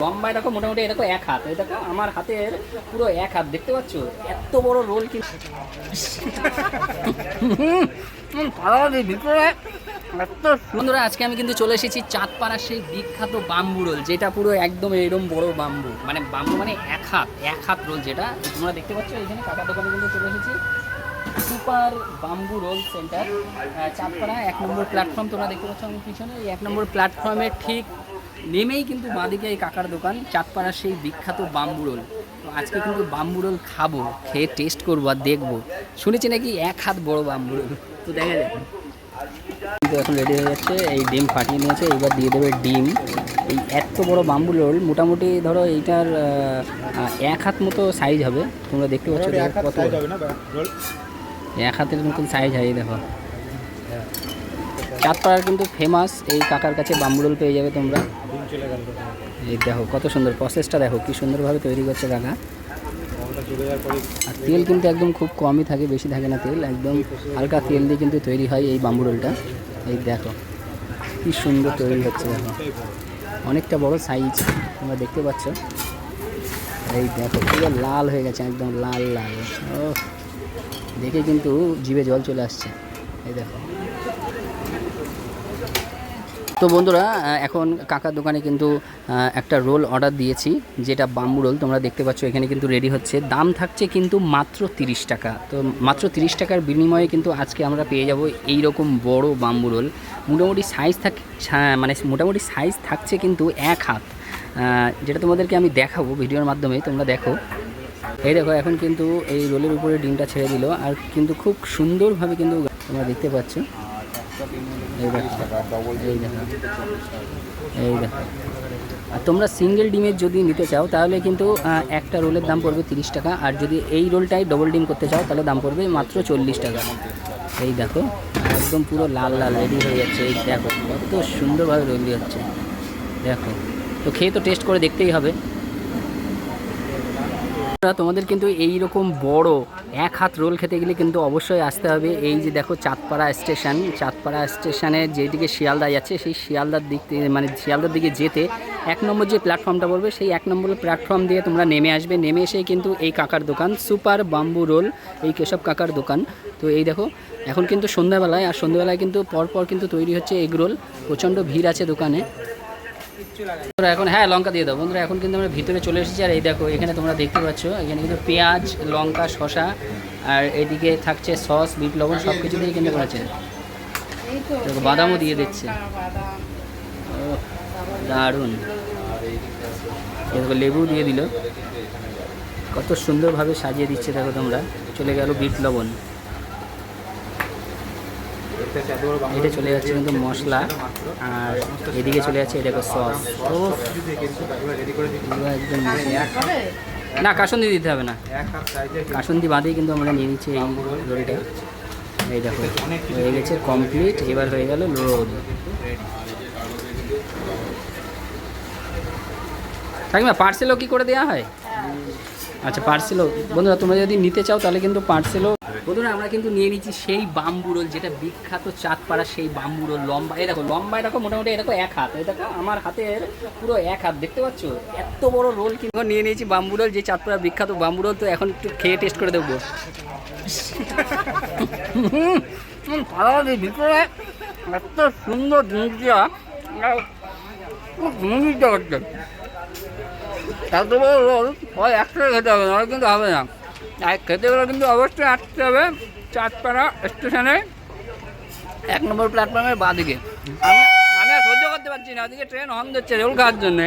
লম্বায় দেখো মোটামুটি এরকম এক হাত। এই দেখো আমার হাতের পুরো এক হাত, দেখতে পাচ্ছ? এত বড় রোল এত বন্ধুরা, আজকে আমি কিন্তু চলে এসেছি চাঁদপাড়ার সেই বিখ্যাত বাম্বু রোল, যেটা পুরো একদম এরকম বড় বাম্বু। মানে বাম্বু মানে এক হাত এক হাত রোল যেটা তোমরা দেখতে পাচ্ছ এখানে কাকা দোকানে কিন্তু চলে এসেছি। Super bamboo roll centre Chandpara এক নম্বর প্ল্যাটফর্ম তোমরা দেখতে পাচ্ছ আমার পিছনে। এই এক নম্বর প্ল্যাটফর্মের ঠিক নেমেই কিন্তু বাঁদিকে এই কাকার দোকান চাঁদপাড়ার সেই বিখ্যাত বাম্বু রোল। তো আজকে কিন্তু বাম্বু রোল খাব খেয়ে টেস্ট করব আর দেখব। শুনেছি নাকি এক হাত বড় বাম্বু রোল। তো দেখা যাক। কিন্তু এখন রেডি হয়ে যাচ্ছে এই ডিম ফাটিয়ে নিয়েছে এইবার দিয়ে দেবে ডিম। এই এত বড় বাম্বু রোল মোটামুটি ধরো এইটার এক হাত মতো সাইজ হবে। তোমরা দেখতে পাচ্ছ কত। এক হাতের মতন সাইজ হয় দেখো। চাঁদপাড়ার কিন্তু ফেমাস এই কাকার কাছে বাম্বু রোল পেয়ে যাবে তোমরা। এই দেখো, কত সুন্দর প্রসেসটা দেখো, কি সুন্দরভাবে তৈরি করছে কাকা। আর তেল কিন্তু একদম খুব কমই থাকে, বেশি থাকে না তেল, একদম হালকা তেল দিয়ে কিন্তু তৈরি হয় এই বাম্বু রোলটা। এই দেখো, কি সুন্দর তৈরি হচ্ছে দেখো। অনেকটা বড় সাইজ তোমরা দেখতে পাচ্ছ। এই দেখো, পুরো লাল হয়ে গেছে, একদম লাল লাল। ও দেখে কিন্তু জিভে জল চলে আসছে। এই দেখো। তো বন্ধুরা এখন কাকার দোকানে কিন্তু একটা রোল অর্ডার দিয়েছি, যেটা বাম্বু রোল, তোমরা দেখতে পাচ্ছ, এখানে কিন্তু রেডি হচ্ছে। দাম থাকছে কিন্তু মাত্র তিরিশ টাকা। তো মাত্র তিরিশ টাকার বিনিময়ে কিন্তু আজকে আমরা পেয়ে যাব এই রকম বড় বাম্বু রোল। মোটামুটি সাইজ থাক মানে মোটামুটি সাইজ থাকছে কিন্তু এক হাত। যেটা তোমাদেরকে আমি দেখাবো ভিডিওর মাধ্যমে, তোমরা দেখো। এই দেখো, এখন কিন্তু এই রোলের উপরে ডিমটা ছেড়ে দিল, আর কিন্তু খুব সুন্দরভাবে কিন্তু তোমরা দেখতে পাচ্ছ। এই দেখো আর তোমরা সিঙ্গেল ডিমের যদি নিতে চাও, তাহলে কিন্তু একটা রোলের দাম পড়বে তিরিশ টাকা, আর যদি এই রোলটাই ডবল ডিম করতে চাও, তাহলে দাম পড়বে মাত্র চল্লিশ টাকা। এই দেখো, একদম পুরো লাল লাল, রেডি হয়ে যাচ্ছে, এই দেখো, কত সুন্দরভাবে রেডি হচ্ছে দেখো, তো খেয়ে তো টেস্ট করে দেখতেই হবে। বন্ধুরা, তোমাদের কিন্তু এই রকম বড় এক হাত রোল খেতে গেলে কিন্তু অবশ্যই আসতে হবে। এই যে দেখো চাঁদপাড়া স্টেশন চাঁদপাড়া স্টেশনে যেদিকে শিয়ালদা যাচ্ছে সেই শিয়ালদার দিক মানে শিয়ালদার দিকে যেতে এক নম্বর যে প্ল্যাটফর্মটা পড়বে সেই এক নম্বর প্ল্যাটফর্ম দিয়ে তোমরা নেমে আসবে। নেমে এসে কিন্তু এই কাকার দোকান সুপার বাম্বু রোল এই কেশব কাকার দোকান। তো এই দেখো এখন কিন্তু সন্ধ্যাবেলায় আর সন্ধ্যাবেলায় কিন্তু পরপর কিন্তু তৈরি হচ্ছে এগ রোল। প্রচণ্ড ভিড় আছে দোকানে। এখন হ্যাঁ লঙ্কা দিয়ে দাও। বন্ধুরা এখন কিন্তু আমরা ভিতরে চলে এসেছি। আর এই দেখো এখানে তোমরা দেখতে পাচ্ছ এখানে কিন্তু পেঁয়াজ লঙ্কা শশা আর এদিকে থাকছে সস বিট লবণ সব কিছু দিয়ে কিন্তু করেছে। বাদামও দিয়ে দিচ্ছে। দারুণ। এই দেখো লেবু দিয়ে দিল। কত সুন্দরভাবে সাজিয়ে দিচ্ছে দেখো তোমরা। চলে গেল বিট লবণ। এটা চলে যাচ্ছে কিন্তু মশলা। আর এদিকে চলে যাচ্ছে এটা সস ও একদম না কাসন্দি দিতে হবে না। কাসন্দি বাদেই কিন্তু আমরা নিয়ে নিচ্ছি এই রোলটা এই দেখো হয়ে গেছে কমপ্লিট এবার হয়ে গেল রোল থাকিমা পার্সেলও কি করে দেওয়া হয়? আচ্ছা পার্সেলও বন্ধুরা তোমরা যদি নিতে চাও তাহলে কিন্তু পার্সেলও বন্ধুরা আমরা কিন্তু নিয়ে নিচ্ছি সেই বাম্বু রোল যেটা বিখ্যাত চাঁদপাড়া সেই বাম্বু রোল লম্বা। এই দেখো লম্বা দেখো মোটামুটি এরকম এক হাত। এই দেখো আমার হাতের পুরো এক হাত দেখতে পাচ্ছ? এত বড় রোল কিন্তু নিয়ে নিয়েছি বাম্বু রোল যে চাঁদপাড়া বিখ্যাত বাম্বু রোল তো এখন একটু খেয়ে টেস্ট করে দেখব। হুম, হুম, ভালো লাগে ভিতরে এত সুন্দর জিনিসটা খুব জিনিসটা এত বড় রোল হয় একসাথে খেতে হবে নাহলে কিন্তু হবে না। আর খেতে গেলে কিন্তু অবশ্যই আসতে হবে চাঁদপাড়া স্টেশনে। এক নম্বর প্ল্যাটফর্মের বাঁদিকে। আমি আমি সহ্য করতে পারছি না, ওদিকে ট্রেন হন দিচ্ছে রেল খাওয়ার জন্যে।